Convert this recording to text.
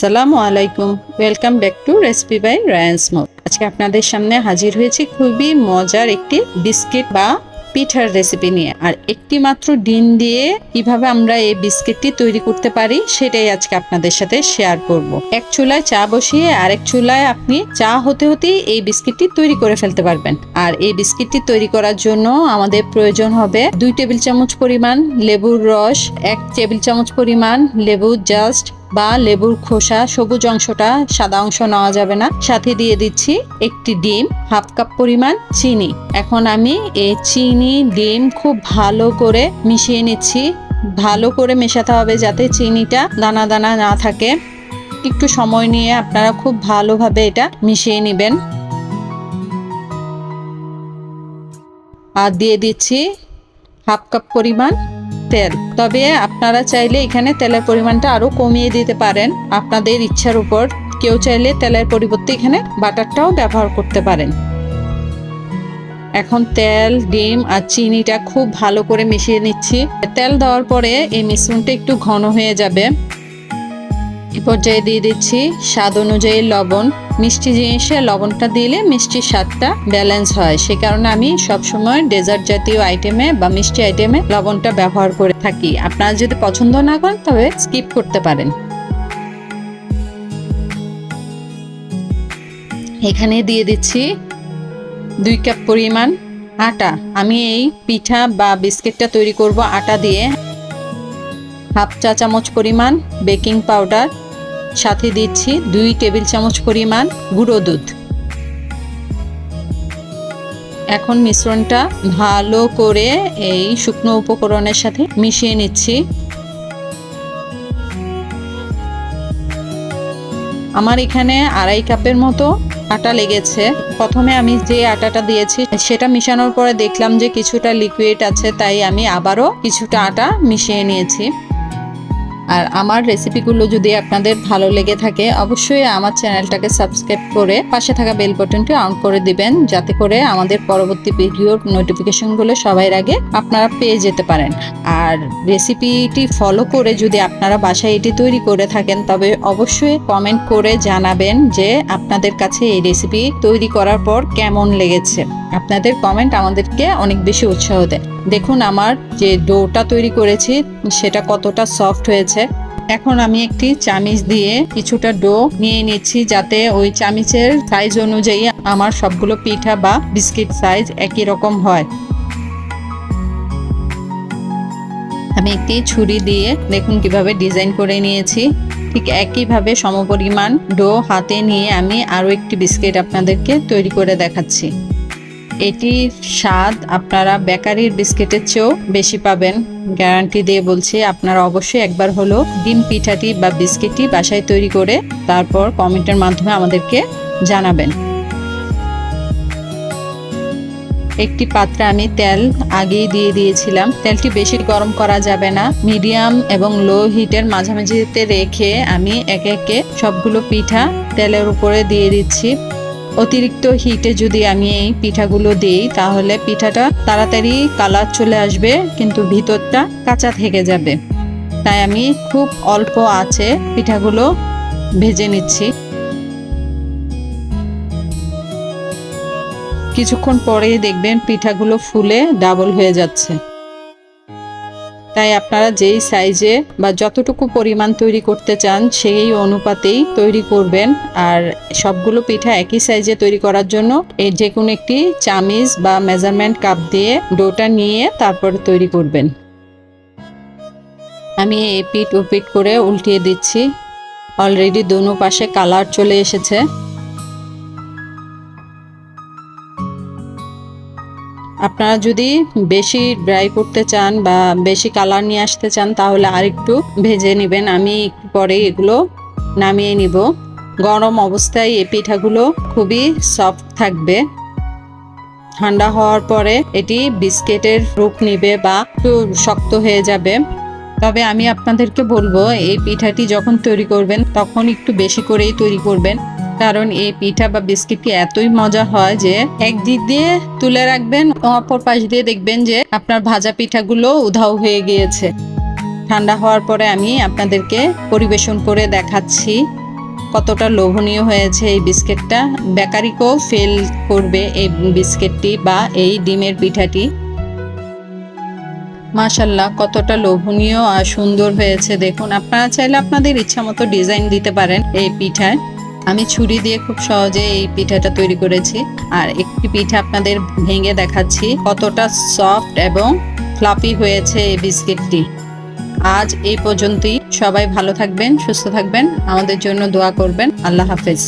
সালামু আলাইকুম। Welcome back to recipe by Ryan smoke আজকে আপনাদের সামনে হাজির হয়েছি খুবই মজার একটি বিস্কিট বা পিঠার রেসিপি নিয়ে। আর একটি মাত্র ডিম দিয়ে কীভাবে আমরা এই বিস্কিটটি তৈরি করতে পারি, সেটাই আজকে আপনাদের সাথে শেয়ার করব। এক চুলায় চা বসিয়ে আরেক চুলায় আপনি চা হতে হতেই এই বিস্কিটটি তৈরি করে ফেলতে পারবেন। আর এই বিস্কিটটি তৈরি করার জন্য আমাদের প্রয়োজন হবে দুই টেবিল চামচ পরিমাণ লেবুর রস, এক টেবিল চামচ পরিমাণ লেবু জাস্ট বা লেবুর খোসা সবুজ অংশটা সাদা অংশ নেওয়া যাবে না। সাথে দিয়ে দিচ্ছি একটি ডিম, হাফ কাপ পরিমাণ চিনি। এখন আমি এই চিনি, ডিম খুব ভালো করে মিশিয়ে নিচ্ছি। ভালো করে মেশাতে হবে যাতে চিনিটা দানা দানা না থাকে। একটু সময় নিয়ে আপনারা খুব ভালোভাবে এটা মিশিয়ে নেবেন। আর দিয়ে দিচ্ছি হাফ কাপ পরিমাণ তেল তবে আপনারা চাইলে এখানে তেলের পরিমাণটা আরও কমিয়ে দিতে পারেন। আপনাদের ইচ্ছার উপর। কেউ চাইলে তেলের পরিবর্তে এখানে বাটারটাও ব্যবহার করতে পারেন। এখন তেল, ডিম আর চিনিটা খুব ভালো করে মিশিয়ে নিচ্ছি। তেল দেওয়ার পরে এই মিশ্রণটা একটু ঘন হয়ে যাবে। এই পর্যায়ে দিয়ে দিচ্ছি স্বাদ অনুযায়ী লবণ। মিষ্টি জিনিসে লবণটা দিলে মিষ্টির স্বাদটা ব্যালেন্স হয়। সে কারণে আমি সবসময় ডেজার্ট জাতীয় আইটেমে বা মিষ্টি আইটেমে লবণটা ব্যবহার করে থাকি। আপনারা যদি পছন্দ না করেন তবে স্কিপ করতে পারেন। এখানে দিয়ে দিচ্ছি দুই কাপ পরিমাণ আটা। আমি এই পিঠা বা বিস্কিটটা তৈরি করব আটা দিয়ে। হাফ চা চামচ পরিমাণ বেকিং পাউডার সাথে দিচ্ছি দুই টেবিল চামচ পরিমাণ গুঁড়ো দুধ। এখন মিশ্রণটা ভালো করে এই শুকনো উপকরণের সাথে মিশিয়ে নিচ্ছি। আমার এখানে আড়াই কাপের মতো আটা লেগেছে। প্রথমে আমি যে আটাটা দিয়েছি সেটা মিশানোর পরে দেখলাম যে কিছুটা লিকুইড আছে, তাই আমি আবারও কিছুটা আটা মিশিয়ে নিয়েছি। আর আমার রেসিপিগুলো যদি আপনাদের ভালো লেগে থাকে, অবশ্যই আমার চ্যানেলটাকে সাবস্ক্রাইব করে পাশে থাকা বেল বাটনটি অন করে দিবেন, যাতে করে আমাদের পরবর্তী ভিডিওর নোটিফিকেশনগুলো সবার আগে আপনারা পেয়ে যেতে পারেন। আর রেসিপিটি ফলো করে যদি আপনারা বাসায় এটি তৈরি করে থাকেন, তবে অবশ্যই কমেন্ট করে জানাবেন যে আপনাদের কাছে এই রেসিপি তৈরি করার পর কেমন লেগেছে। আপনাদের কমেন্ট আমাদেরকে অনেক বেশি উৎসাহ দেয়। দেখুন আমার যে ডোটা তৈরি করেছি, সেটা কতটা সফট হয়েছে। এখন আমি একটি চামিচ দিয়ে কিছুটা ডো নিয়ে নিচ্ছি, যাতে ওই চামিচের সাইজ অনুযায়ী আমার সবগুলো পিঠা বা বিস্কিট সাইজ একই রকম হয়। আমি একটি ছুরি দিয়ে দেখুন কীভাবে ডিজাইন করে নিয়েছি। ঠিক একইভাবে সমপরিমাণ ডো হাতে নিয়ে আমি আরও একটি বিস্কিট আপনাদেরকে তৈরি করে দেখাচ্ছি। এটির স্বাদ আপনারা বেকারির বিস্কিটের চেয়েও বেশি পাবেন। গ্যারান্টি দিয়ে বলছি, আপনারা অবশ্যই একবার হলো ডিম পিঠাটি বা বিস্কিটটি বাসায় তৈরি করে তারপর কমেন্টের মাধ্যমে আমাদেরকে জানাবেন। একটি পাত্রে আমি তেল আগেই দিয়ে দিয়েছিলাম। তেলটি বেশি গরম করা যাবে না। মিডিয়াম এবং লো হিটের মাঝামাঝিতে রেখে আমি একে একে সবগুলো পিঠা তেলের উপরে দিয়ে দিচ্ছি। অতিরিক্ত হিটে যদি আমি এই পিঠাগুলো দিই, তাহলে পিঠাটা তাড়াতাড়ি কালার চলে আসবে, কিন্তু ভিতরটা কাঁচা থেকে যাবে। তাই আমি খুব অল্প আছে পিঠাগুলো ভেজে নিচ্ছি। কিছুক্ষণ পরেই দেখবেন পিঠাগুলো ফুলে ডাবল হয়ে যাচ্ছে। তাই আপনারা যেই সাইজে বা যতটুকু পরিমাণ তৈরি করতে চান, সেই অনুপাতেই তৈরি করবেন। আর সবগুলো পিঠা একই সাইজে তৈরি করার জন্য এই যে কোনো একটি চামিজ বা মেজারমেন্ট কাপ দিয়ে ডোটা নিয়ে তারপরে তৈরি করবেন। আমি এই পিঠ ও পিঠ করে উল্টিয়ে দিচ্ছি। অলরেডি দোনো পাশে কালার চলে এসেছে। আপনারা যদি বেশি ড্রাই করতে চান বা বেশি কালার নিয়ে আসতে চান, তাহলে আরেকটু ভেজে নেবেন। আমি একটু পরে এগুলো নামিয়ে নিব। গরম অবস্থায় এই পিঠাগুলো খুবই সফট থাকবে। ঠান্ডা হওয়ার পরে এটি বিস্কিটের রূপ নিবে বা একটু শক্ত হয়ে যাবে। তবে আমি আপনাদেরকে বলব, এই পিঠাটি যখন তৈরি করবেন, তখন একটু বেশি করেই তৈরি করবেন। কারণ এই পিঠা বা বিস্কিটটি এতই মজা হয় যে একদিক দিয়ে তুলে রাখবেন, অপর পাশ দিয়ে দেখবেন যে আপনার ভাজা পিঠাগুলো উধাও হয়ে গিয়েছে। ঠান্ডা হওয়ার পরে আমি আপনাদেরকে পরিবেশন করে দেখাচ্ছি কতটা লোভনীয় হয়েছে এই বিস্কিটটা। বেকারিকেও ফেল করবে এই বিস্কিটটি বা এই ডিমের পিঠাটি। মাশাল্লাহ কতটা লোভনীয় আর সুন্দর হয়েছে। দেখুন, আপনারা চাইলে আপনাদের ইচ্ছা মতো ডিজাইন দিতে পারেন এই পিঠায়। আমি ছুরি দিয়ে খুব সহজে এই পিঠাটা তৈরি করেছি। আর একটি পিঠা আপনাদের ভেঙে দেখাচ্ছি কতটা সফট এবং ফ্লাপি হয়েছে এই বিস্কিটটি। আজ এই পর্যন্তই। সবাই ভালো থাকবেন, সুস্থ থাকবেন। আমাদের জন্য দোয়া করবেন। আল্লাহ হাফেজ।